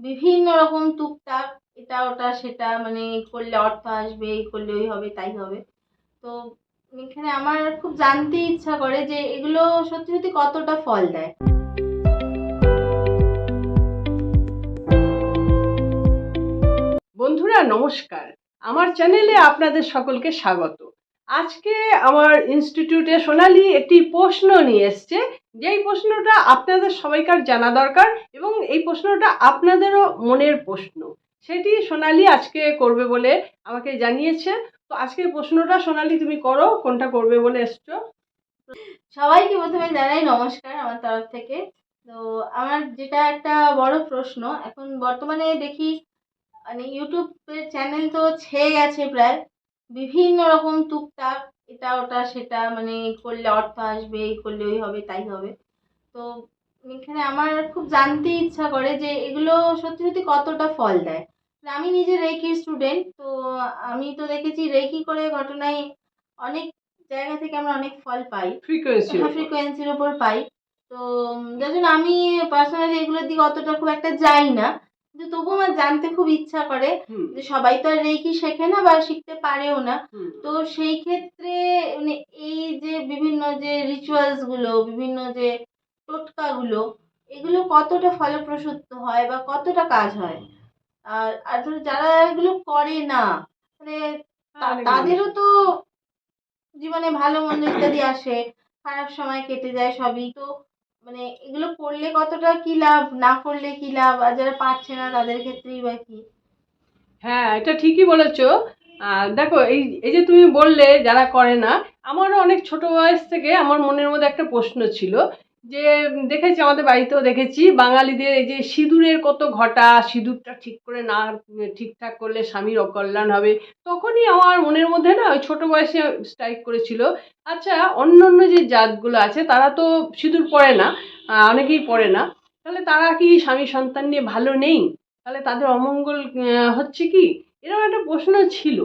বিভিন্ন রকম টুকটাক, এটা, ওটা, সেটা মানে করলে অর্থ আসবে, এই করলে ওই হবে, তাই হবে। তো এখানে আমার খুব জানতে ইচ্ছা করে যে এগুলো সত্যি সত্যি কতটা ফল দেয়। বন্ধুরা, নমস্কার। আমার চ্যানেলে আপনাদের সকলকে স্বাগত। আজকে আমার ইনস্টিটিউটে সোনালি একটি প্রশ্ন নিয়ে এসছে। যেই প্রশ্নটা আপনাদের সবাইকার জানা দরকার এবং এই প্রশ্নটা আপনাদেরও মনের প্রশ্ন। সেটি সোনালি আজকে করবে বলে আমাকে জানিয়েছে। তো আজকে প্রশ্নটা সোনালি তুমি করো, কোনটা করবে বলে এসছো? সবাইকে প্রথমে জানাই নমস্কার আমার তরফ থেকে। তো আমার যেটা একটা বড় প্রশ্ন, এখন বর্তমানে দেখি মানে ইউটিউবের চ্যানেল তো ছেয়ে গেছে প্রায়। বিভিন্ন রকম টুকটাক এটা ওটা সেটা মানে করলে অর্থ আসবে এই করলে ওই হবে তাই হবে। তো এখানে আমার খুব জানতে ইচ্ছা করে যে এগুলো সত্যি সত্যি কতটা ফল দেয়। মানে আমি নিজে রেকি স্টুডেন্ট তো আমি তো দেখেছি রেকি করে ঘটনায় অনেক জায়গা থেকে আমরা অনেক ফল পাই। ফ্রিকোয়েন্সি ফ্রিকোয়েন্সির ওপর পাই। তো যার জন্য আমি পার্সোনালি এগুলোর দিকে অতটা খুব একটা যাই না। কিন্তু তবুও আমার জানতে খুব ইচ্ছা করে যে সবাই তো আর রেকি শেখে না বা শিখতে পারেও না। তো সেই ক্ষেত্রে মানে এই যে বিভিন্ন যে রিচুয়ালসগুলো বিভিন্ন যে টোটকাগুলো এগুলো কতটা ফলপ্রসূ হয় বা কতটা কাজ হয়? আর আর ধরো যারা এগুলো করে না মানে তাদেরও তো জীবনে ভালো মন্দ ইত্যাদি আসে খারাপ সময় কেটে যায় সবই। তো মানে এগুলো করলে কতটা কি লাভ? না করলে কি লাভ? আর যারা পারছে না, তাদের ক্ষেত্রেই বা কি? হ্যাঁ এটা ঠিকই বলেছ। দেখো, এই এই যে তুমি বললে যারা করে না, আমারও অনেক ছোট বয়স থেকে আমার মনের মধ্যে একটা প্রশ্ন ছিল যে দেখেছি, আমাদের বাড়িতেও দেখেছি, বাঙালিদের এই যে সিঁদুরের কত ঘটা, সিঁদুরটা ঠিক করে না, ঠিকঠাক করলে স্বামীর অকল্যাণ হবে। তখনই আমার মনের মধ্যে না ওই ছোটো বয়সে স্ট্রাইক করেছিল। আচ্ছা অন্য অন্য যে জাতগুলো আছে, তারা তো সিঁদুর পরে না অনেকেই পরে না। তাহলে তারা কি স্বামী সন্তান নিয়ে ভালো নেই? তাহলে তাদের অমঙ্গল হচ্ছে কি? এরকম একটা প্রশ্ন ছিল।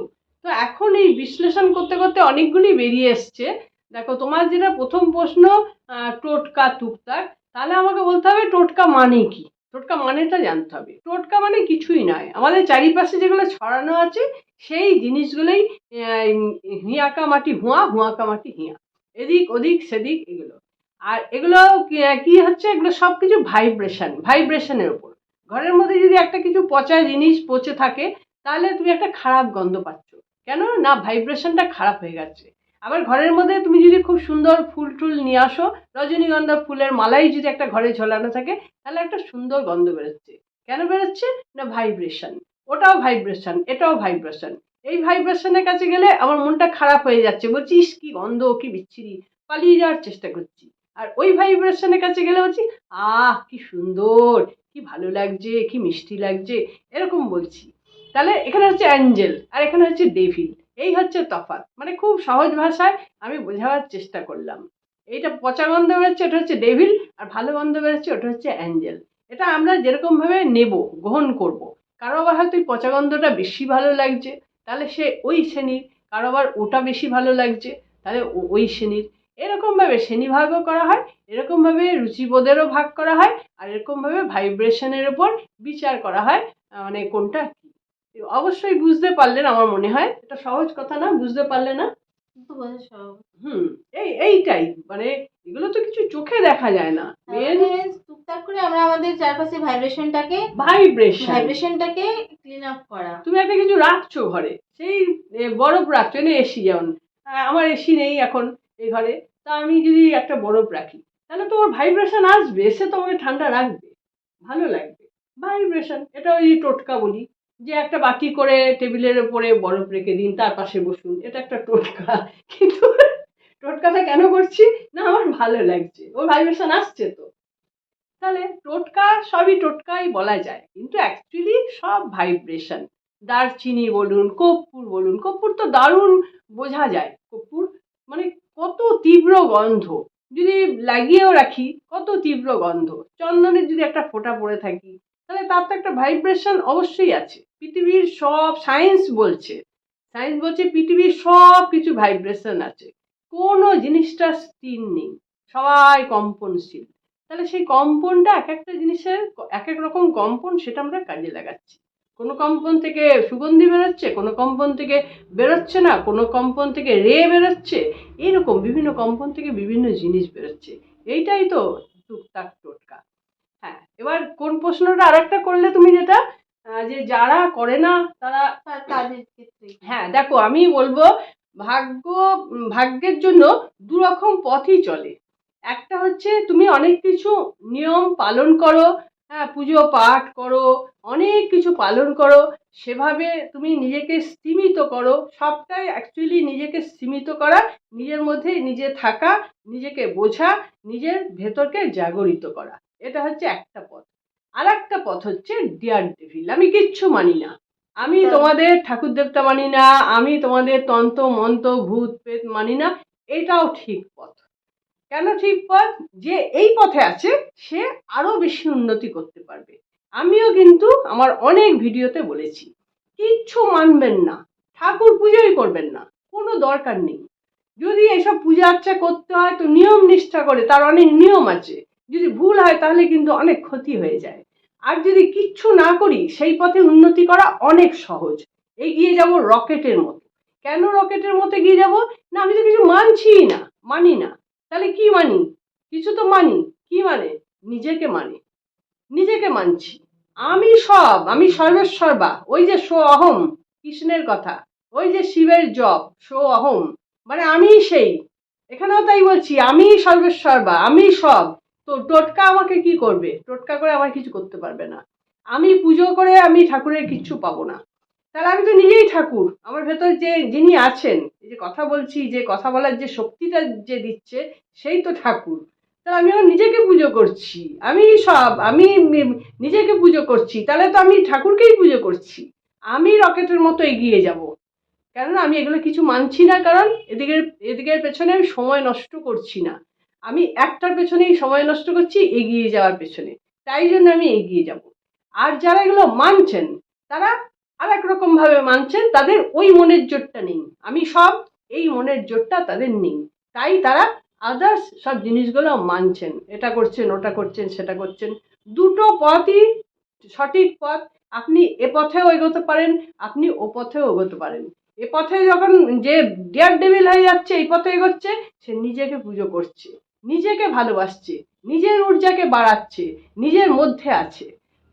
তো এখন এই বিশ্লেষণ করতে করতে অনেকগুলি বেরিয়ে এসছে। দেখো, তোমার যেটা প্রথম প্রশ্ন টোটকা টুকটাক তাহলে আমাকে বলতে হবে টোটকা মানে কি? টোটকা মানেটা জানতে হবে। টোটকা মানে কিছুই নয়। আমাদের চারিপাশে যেগুলো ছড়ানো আছে, সেই জিনিসগুলোই হিয়াকা মাটি হুয়া, হুয়াকা মাটি হিয়া। এদিক, ওদিক, সেদিক, এগুলো। আর এগুলো কি- হচ্ছে? এগুলো সব কিছু ভাইব্রেশন ভাইব্রেশনের উপর। ঘরের মধ্যে যদি একটা কিছু পচা জিনিস পচে থাকে, তাহলে তুমি একটা খারাপ গন্ধ পাচ্ছ। কেন? না ভাইব্রেশনটা খারাপ হয়ে গেছে। আবার ঘরের মধ্যে তুমি যদি খুব সুন্দর ফুল টুল নিয়ে আসো রজনীগন্ধা ফুলের মালাই যদি একটা ঘরে ঝোলানো থাকে তাহলে একটা সুন্দর গন্ধ বেরোচ্ছে। কেন বেরোচ্ছে? না ভাইব্রেশন ওটাও ভাইব্রেশন এটাও ভাইব্রেশন এই ভাইব্রেশনের কাছে গেলে আমার মনটা খারাপ হয়ে যাচ্ছে। বলছি "ইস, কি গন্ধ কি বিচ্ছিরি। পালিয়ে যাওয়ার চেষ্টা করছি। আর ওই ভাইব্রেশনের কাছে গেলে বলছি আহ কি সুন্দর কি ভালো লাগছে কি মিষ্টি লাগছে। এরকম বলছি। তাহলে এখানে হচ্ছে অ্যাঞ্জেল আর এখানে হচ্ছে ডেভিল এই হচ্ছে তফাৎ। মানে খুব সহজ ভাষায় আমি বোঝাবার চেষ্টা করলাম। এইটা পচা গন্ধ বেরোচ্ছে ওটা হচ্ছে ডেভিল, আর ভালো গন্ধ বেরোচ্ছে, ওটা হচ্ছে অ্যাঞ্জেল। এটা আমরা যেরকমভাবে নেব, গ্রহণ করব। কারও আবার হয়তো এই পচা গন্ধটা বেশি ভালো লাগছে, তাহলে সে ওই শ্রেণির। কারও আবার ওটা বেশি ভালো লাগছে, তাহলে ওই শ্রেণির। এরকমভাবে শ্রেণীভাগও করা হয়, এরকমভাবে রুচিবোধেরও ভাগ করা হয়, আর এরকমভাবে ভাইব্রেশনের ওপর বিচার করা হয় মানে কোনটা অবশ্যই বুঝতে পারলেন আমার মনে হয়। এটা সহজ কথা না বুঝতে পারলে না? হুম এই এইটাই। মানে এগুলো তো কিছু চোখে দেখা যায় না। মেন টুকটাক করে আমরা আমাদের চারপাশে ভাইব্রেশনটাকে ভাইব্রেশন ভাইব্রেশনটাকে ক্লিন আপ করা। তুমি একটা কিছু রাখছো ঘরে সেই বরফ রাখছো এনে এসি যেমন। আমার এসি নেই এখন এই ঘরে তা আমি যদি একটা বরফ রাখি তাহলে তোমার ভাইব্রেশন আসবে সে তোমাকে ঠান্ডা রাখবে ভালো লাগবে। ভাইব্রেশন এটা ওই টোটকা বলি। যে একটা বাটি করে টেবিলের ওপরে বরফ রেখে দিন, তার পাশে বসুন। এটা একটা টোটকা। কিন্তু টোটকাটা কেন করছি? না, আমার ভালো লাগছে। ওর ভাইব্রেশন আসছে তো। তাহলে টোটকা, সবই টোটকাই বলা যায়। কিন্তু অ্যাকচুয়ালি সব ভাইব্রেশন দারচিনি বলুন, কর্পূর বলুন, কর্পূর তো দারুণ বোঝা যায়। কর্পূর মানে কত তীব্র গন্ধ। যদি লাগিয়েও রাখি, কত তীব্র গন্ধ। চন্দনের যদি একটা ফোঁটা পড়ে থাকি তাহলে তার তো একটা ভাইব্রেশন অবশ্যই আছে। পৃথিবীর সব সায়েন্স বলছে। সায়েন্স বলছে পৃথিবীর সব কিছু ভাইব্রেশন আছে। কোনো জিনিসটা স্থির নেই। সবাই কম্পনশীল। তাহলে সেই কম্পনটা এক একটা জিনিসের এক এক রকম কম্পন সেটা আমরা কাজে লাগাচ্ছি। কোনো কম্পন থেকে সুগন্ধি বেরোচ্ছে, কোনো কম্পন থেকে বেরোচ্ছে না, কোনো কম্পন থেকে রে বেরোচ্ছে, এরকম বিভিন্ন কম্পন থেকে বিভিন্ন জিনিস বেরোচ্ছে। এইটাই তো টুকটাক টোটকা। এবার কোন প্রশ্নটা আরেকটা করলে তুমি যেটা যে যারা করে না তারা তাদের ক্ষেত্রে। হ্যাঁ দেখো আমি বলব ভাগ্য ভাগ্যের জন্য দুরকম পথই চলে। একটা হচ্ছে তুমি অনেক কিছু নিয়ম পালন করো হ্যাঁ পুজো পাঠ করো অনেক কিছু পালন করো সেভাবে তুমি নিজেকে সীমিত করো। সবটাই অ্যাকচুয়ালি নিজেকে সীমিত করা নিজের মধ্যে নিজে থাকা নিজেকে বোঝা নিজের ভেতরকে জাগরিত করা। এটা হচ্ছে একটা পথ। আর একটা পথ হচ্ছে ডিয়ার ডেভিল আমি কিচ্ছু মানি না। আমি তোমাদের ঠাকুর দেবতা মানি না আমি তোমাদের তন্ত্র মন্ত্র ভূত প্রেত মানি না। এটাও ঠিক পথ। কেন ঠিক পথ? যে এই পথে আছে সে আরও বেশি উন্নতি করতে পারবে। আমিও কিন্তু আমার অনেক ভিডিওতে বলেছি কিচ্ছু মানবেন না ঠাকুর পুজোই করবেন না কোনো দরকার নেই। যদি এসব পূজা আর্চা করতে হয় তো নিয়ম নিষ্ঠা করে তার অনেক নিয়ম আছে। যদি ভুল হয় তাহলে কিন্তু অনেক ক্ষতি হয়ে যায়। আর যদি কিচ্ছু না করি, সেই পথে উন্নতি করা অনেক সহজ। এগিয়ে যাব রকেটের মতো। কেন রকেটের মতো এগিয়ে যাব? না, আমি তো কিছু মানছিই না। মানি না। তাহলে কি মানি? কিছু তো মানি। কি মানে? নিজেকে মানে। নিজেকে মানছি। আমি সব, আমি সর্বেশ্বরবা ওই যে সো অহম, কৃষ্ণের কথা। ওই যে শিবের জপ সো অহম। মানে আমি সেই। এখানেও তাই বলছি আমি সর্বেশ্বরবা আমি সব। তো টোটকা আমাকে কি করবে? টোটকা করে আমার কিছু করতে পারবে না। আমি পুজো করে আমি ঠাকুরের কিচ্ছু পাবো না। তাহলে আমি তো নিজেই ঠাকুর। আমার ভেতর যে যিনি আছেন যে কথা বলছি, যে কথা বলার যে শক্তিটা যে দিচ্ছে, সেই তো ঠাকুর। তাহলে আমি আমার নিজেকে পুজো করছি। আমি সব, আমি নিজেকে পুজো করছি। তাহলে তো আমি ঠাকুরকেই পুজো করছি। আমি রকেটের মতো এগিয়ে যাব। কেননা আমি এগুলো কিছু মানছি না, কারণ এদিকের এদিকের পেছনে আমি সময় নষ্ট করছি না। আমি একটার পেছনেই সময় নষ্ট করছি, এগিয়ে যাওয়ার পেছনে। তাই জন্য আমি এগিয়ে যাব। আর যারা এগুলো মানছেন, তারা আর এক রকম ভাবে মানছেন, তাদের ওই মনের জোরটা নেই। আমি সব এই মনের জোরটা তাদের নেই। তাই তারা আদার্স সব জিনিসগুলো মানছেন। এটা করছেন, ওটা করছেন, সেটা করছেন। দুটো পথই সঠিক পথ। আপনি এ পথেও এগোতে পারেন, আপনি ও পথেও এগোতে পারেন। এ পথে যখন যে ডিয়ার ডেভিল হয়ে যাচ্ছে, এই পথে এগোচ্ছে, সে নিজেকে পুজো করছে। নিজেকে ভালোবাসছে, নিজের ঊর্জাকে বাড়াচ্ছে, নিজের মধ্যে আছে।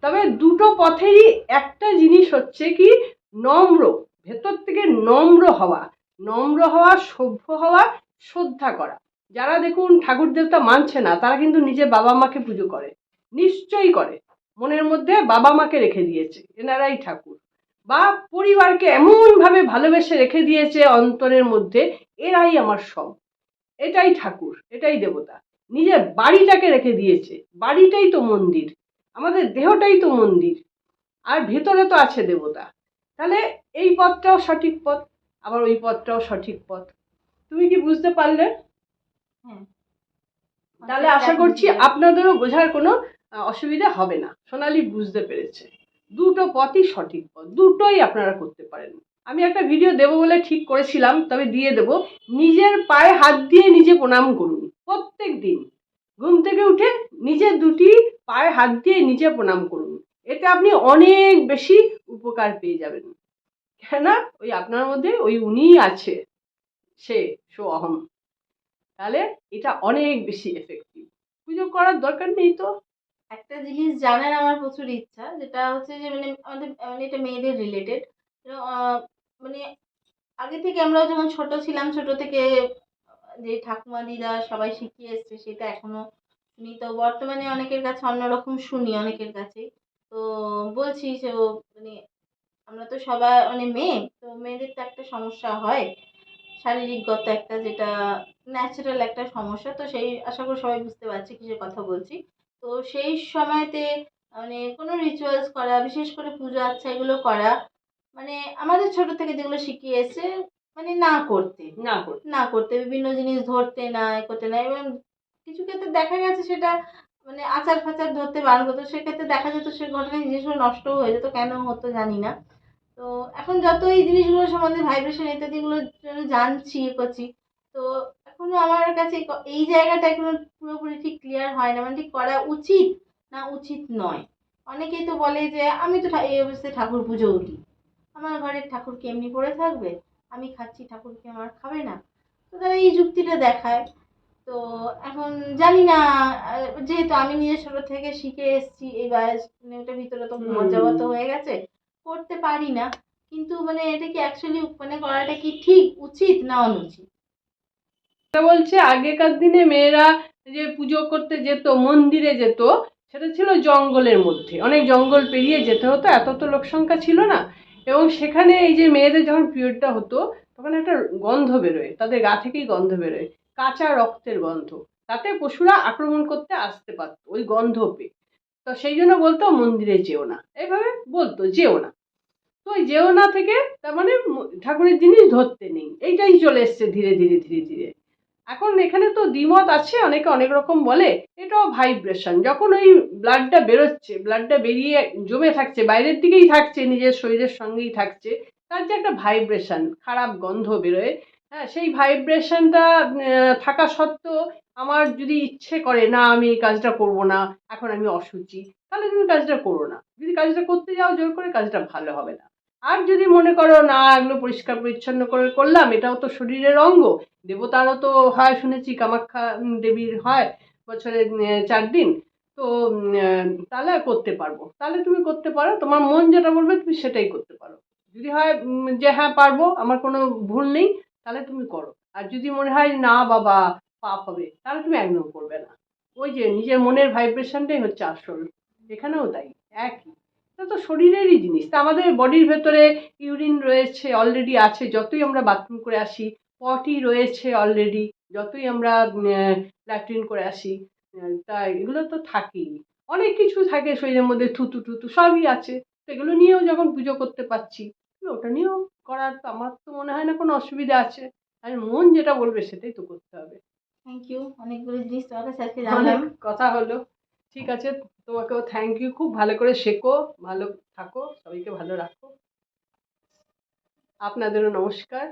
তবে দুটো পথেরই একটা জিনিস হচ্ছে কি, নম্র, ভেতর থেকে নম্র হওয়া নম্র হওয়া, সভ্য হওয়া, শ্রদ্ধা করা। যারা দেখুন ঠাকুর দেবতা মানছে না, তারা কিন্তু নিজের বাবা মাকে পুজো করে, নিশ্চয়ই করে। মনের মধ্যে বাবা মাকে রেখে দিয়েছে, এনারাই ঠাকুর। বা পরিবারকে এমনভাবে ভালোবেসে রেখে দিয়েছে অন্তরের মধ্যে, এরাই আমার সব। এটাই ঠাকুর এটাই দেবতা। নিজের বাড়িটাকে রেখে দিয়েছে বাড়িটাই তো মন্দির আমাদের দেহটাই তো মন্দির আর ভেতরে তো আছে দেবতা। তাহলে এই পথটাও সঠিক পথ আবার ওই পথটাও সঠিক পথ। তুমি কি বুঝতে পারলে? তাহলে আশা করছি আপনাদেরও বোঝার কোনো অসুবিধা হবে না। সোনালি বুঝতে পেরেছে। দুটো পথই সঠিক পথ দুটোই আপনারা করতে পারেন। আমি একটা ভিডিও দেবো বলে ঠিক করেছিলাম, তবে দিয়ে দেব। নিজের পায়ে হাত দিয়ে নিজে প্রণাম করুন, প্রত্যেক দিন। ঘুম থেকে উঠে নিজের দুটি পায়ে হাত দিয়ে নিজে প্রণাম করুন। এতে আপনি অনেক বেশি উপকার পেয়ে যাবেন। কেন ওই আপনার মধ্যে ওই উনিই আছে, সে, সো অহম। তাহলে এটা অনেক বেশি এফেক্টিভ পুজো করার দরকার নেই তো? একটা জিনিস জানার আমার প্রচুর ইচ্ছা, যেটা হচ্ছে যে মানে আমাদের মানে এটা মেয়েদের রিলেটেড মানে আগে থেকে আমরাও যেমন ছোট ছিলাম, ছোট থেকে যে ঠাকুমা দিদা সবাই শিখিয়ে এসছে সেটা এখনও শুনি। তো বর্তমানে অনেকের কাছে অন্যরকম শুনি অনেকের কাছে। তো বলছি যে মানে আমরা তো সবাই মানে মেয়ে, তো মেয়েদের তো একটা সমস্যা হয়। শারীরিকগত একটা যেটা ন্যাচারাল একটা সমস্যা, তো সেই আশা করি সবাই বুঝতে পারছে কিসের কথা বলছি। তো সেই সময়তে মানে কোনো রিচুয়ালস করা, বিশেষ করে পুজো আচ্ছা এগুলো করা মানে আমাদের ছোট থেকে যেগুলো শিখিয়ে এসছে মানে না করতে। না করতে। না করতে বিভিন্ন জিনিস ধরতে না এ করতে না এবং কিছু ক্ষেত্রে দেখা গেছে সেটা মানে আচার ফাচার ধরতে বারণ করতো। সেক্ষেত্রে দেখা যেত সে ঘটনায় জিনিসগুলো নষ্টও হয়ে যেত কেন হতো জানি না। তো এখন যত এই জিনিসগুলো সম্বন্ধে ভাইব্রেশন ইত্যাদিগুলো জন্য জানছি এ করছি তো এখন আমার কাছে এই জায়গাটা এখনও পুরোপুরি ঠিক ক্লিয়ার হয় না। মানে ঠিক করা উচিত না উচিত নয়। অনেকেই তো বলে যে আমি তো এই অবস্থায় ঠাকুর পুজো উঠি। আমার ঘরের ঠাকুর কি এমনি পড়ে থাকবে? আমি খাচ্ছি ঠাকুর কি আমার খাবে না? তো তারা এই যুক্তিটা দেখায়। তো এখন জানি না যেহেতু আমি নিজের ছোটো থেকে শিখে এসেছি এই বয়স মানে ভিতরে তো। মজ্জাগত হয়ে গেছে করতে পারি না। কিন্তু মানে এটা কি অ্যাকচুয়ালি মানে করাটা কি ঠিক উচিত না অনুচিত? বলছে আগেকার দিনে মেয়েরা যে পুজো করতে যেত মন্দিরে যেত সেটা ছিল জঙ্গলের মধ্যে। অনেক জঙ্গল পেরিয়ে যেতে হতো এত তো লোক সংখ্যা ছিল না। এবং সেখানে এই যে মেয়েদের যখন পিরিয়ডটা হতো, তখন একটা গন্ধ বেরোয়, তাদের গা থেকেই গন্ধ বেরোয়, কাঁচা রক্তের গন্ধ, তাতে পশুরা আক্রমণ করতে আসতে পারতো, ওই গন্ধ পেয়ে। তো সেই জন্য বলতো, মন্দিরে যেও না। এইভাবে বলতো, যেও না। তো ওই যেও না থেকে, তার মানে ঠাকুরের জিনিস ধরতে নেই। এইটাই চলে এসছে ধীরে ধীরে ধীরে ধীরে। এখন এখানে তো দ্বিমত আছে, অনেকে অনেক রকম বলে, এটাও ভাইব্রেশন যখন ওই ব্লাডটা বেরোচ্ছে ব্লাডটা বেরিয়ে জমে থাকছে, বাইরের দিকেই থাকছে, নিজের শরীরের সঙ্গেই থাকছে, তার যে একটা ভাইব্রেশন খারাপ গন্ধ বেরোয় হ্যাঁ সেই ভাইব্রেশনটা থাকা সত্ত্বেও আমার যদি ইচ্ছে করে, না, আমি এই কাজটা করব না, এখন আমি অসুচি, তাহলে তুমি কাজটা করো না। যদি কাজটা করতে যাও, জোর করে কাজটা ভালো হবে না। আর যদি মনে করো না, এগুলো পরিষ্কার পরিচ্ছন্ন করে করলাম, এটাও তো শরীরের অঙ্গ। দেবতারও তো হয় শুনেছি, কামাখ্যা দেবীর হয় বছরে চার দিন। তো তাহলে করতে পারব। তাহলে তুমি করতে পারো, তোমার মন যেটা বলবে তুমি সেটাই করতে পারো। যদি হয় যে হ্যাঁ পারব, আমার কোনো ভুল নেই, তাহলে তুমি করো। আর যদি মনে হয় না, বাবা, পাপ হবে, তাহলে তুমি একদম করবে না। ওই যে নিজের মনের ভাইব্রেশনটাই হচ্ছে আসল। এখানেও তাই, একই। তো শরীরেরই জিনিস। তা আমাদের বডির ভেতরে ইউরিন রয়েছে অলরেডি আছে যতই আমরা বাথরুম করে আসি পটি রয়েছে অলরেডি যতই আমরা ল্যাট্রিন করে আসি তা এগুলো তো থাকেই। অনেক কিছু থাকে শরীরের মধ্যে থুতু টুতু সবই আছে। তো এগুলো নিয়েও যখন পুজো করতে পারছি ওটা নিয়েও করার তো আমার তো মনে হয় না কোনো অসুবিধা আছে। আর মন যেটা বলবে সেটাই তো করতে হবে। থ্যাংক ইউ অনেকগুলো জিনিস তোমার কাছে আজকে জানলাম। কথা হলো। ঠিক আছে, তোমাকেও থ্যাংক ইউ খুব ভালো করে শেখো, ভালো থাকো, সবাইকে ভালো রাখো। আপনাদেরও নমস্কার।